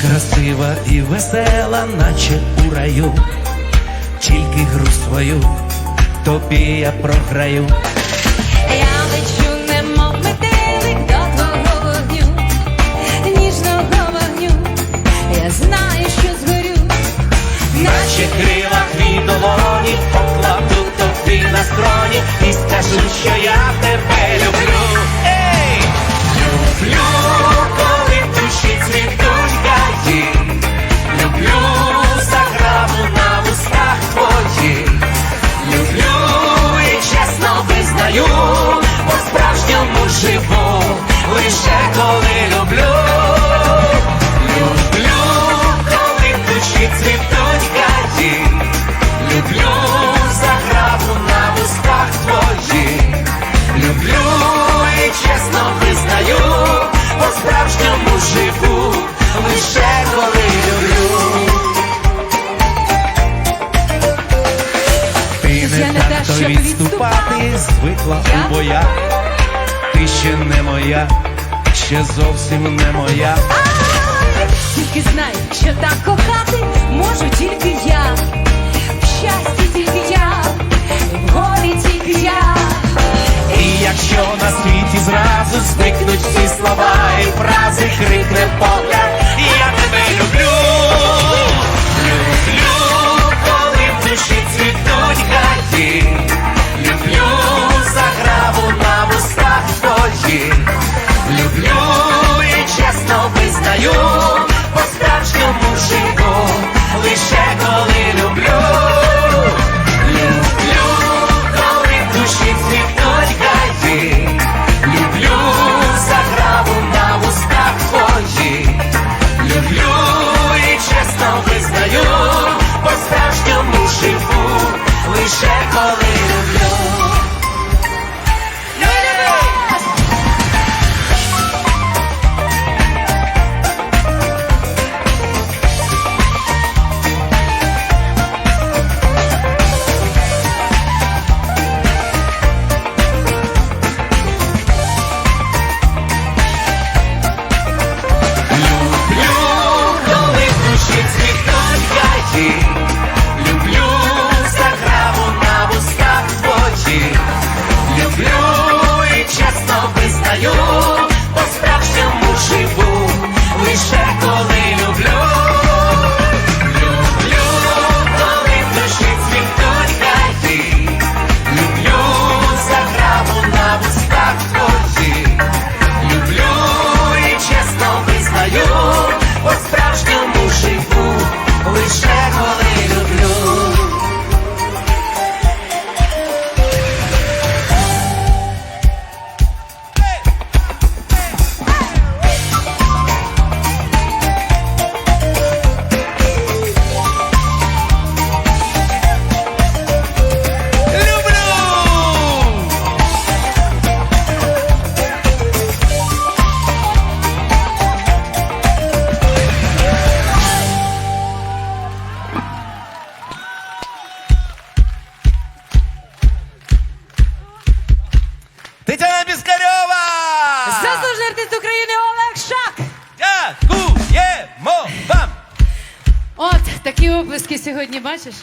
красива і весела, наче у раю, тільки гру свою тобі я програю. Я лечу звикла у боях, ти ще не моя, ще зовсім не моя. Тільки знай, що так кохати можу тільки я. знов встаю. Такі облески сьогодні бачиш.